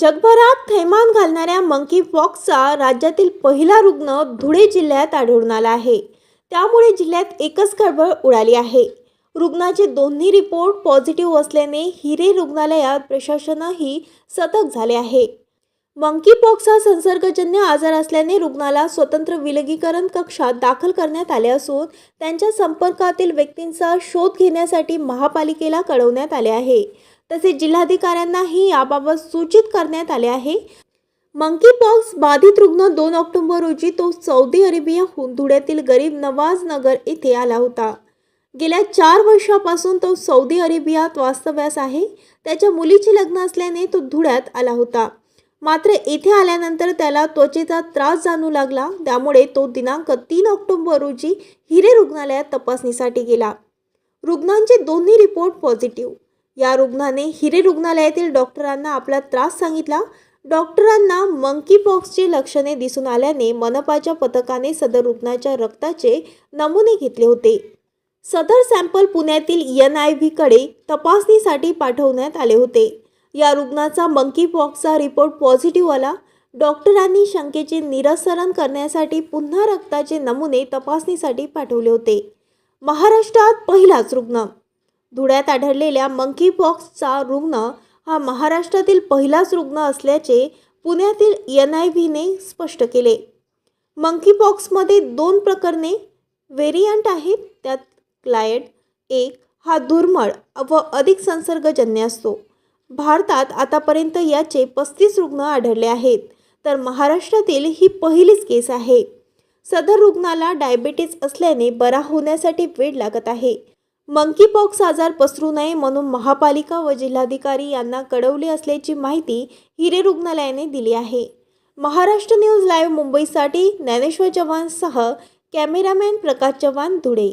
जगभरात थैमान घालणाऱ्या मंकी पॉक्सचा राज्यातील पहिला रुग्ण धुळे जिल्ह्यात आढळून आला आहे. त्यामुळे जिल्ह्यात एकच खळबळ उडाली आहे. रुग्णाचे दोन्ही रिपोर्ट पॉझिटिव्ह असल्याने हिरे रुग्णालयात प्रशासनही सतर्क झाले आहे. मंकी पॉक्स हा संसर्गजन्य आजार असल्याने रुग्णाला स्वतंत्र विलगीकरण कक्षात दाखल करण्यात आले असून त्यांच्या संपर्कातील व्यक्तींचा शोध घेण्यासाठी महापालिकेला कळवण्यात आले आहे. तसेच जिल्हाधिकाऱ्यांनाही याबाबत सूचित करण्यात आले आहे. मंकी पॉक्स बाधित रुग्ण दोन ऑक्टोबर रोजी तो सौदी अरेबियाहून धुळ्यातील गरीब नवाज नगर येथे आला होता. गेल्या चार वर्षापासून तो सौदी अरेबियात वास्तव्यास आहे. त्याच्या मुलीचे लग्न असल्याने तो धुळ्यात आला होता. मात्र येथे आल्यानंतर त्याला त्वचेचा त्रास जाणू लागला. त्यामुळे तो दिनांक तीन ऑक्टोबर रोजी हिरे रुग्णालयात तपासणीसाठी गेला. रुग्णांचे दोन्ही रिपोर्ट पॉझिटिव्ह. या रुग्णाने हिरे रुग्णालयातील डॉक्टरांना आपला त्रास सांगितला. डॉक्टरांना मंकी पॉक्सची लक्षणे दिसून आल्याने मनपाच्या पथकाने सदर रुग्णाच्या रक्ताचे नमुने घेतले होते. सदर सॅम्पल पुण्यातील एन आय व्हीकडे तपासणीसाठी पाठवण्यात आले होते. या रुग्णाचा मंकी पॉक्सचा रिपोर्ट पॉझिटिव्ह आला. डॉक्टरांनी शंकेचे निरसरण करण्यासाठी पुन्हा रक्ताचे नमुने तपासणीसाठी पाठवले होते. महाराष्ट्रात पहिलाच रुग्ण धुळ्यात आढळलेल्या मंकी पॉक्सचा रुग्ण हा महाराष्ट्रातील पहिलाच रुग्ण असल्याचे पुण्यातील एन आय व्हीने स्पष्ट केले. मंकी पॉक्समध्ये दोन प्रकरणे व्हेरियंट आहेत. त्यात क्लायड एक हा दुर्मळ व अधिक संसर्गजन्य असतो. भारतात आतापर्यंत याचे पस्तीस रुग्ण आढळले आहेत तर महाराष्ट्रातील ही पहिलीच केस आहे. सदर रुग्णाला डायबेटीस असल्याने बरा होण्यासाठी वेळ लागत आहे. मंकी पॉक्स आजार पसरू नये म्हणून महापालिका व जिल्हाधिकारी यांना कळवले असल्याची माहिती हिरे रुग्णालयाने दिली आहे. महाराष्ट्र न्यूज लाईव्ह मुंबईसाठी ज्ञानेश्वर चव्हाणसह कॅमेरामॅन प्रकाश चव्हाण धुळे.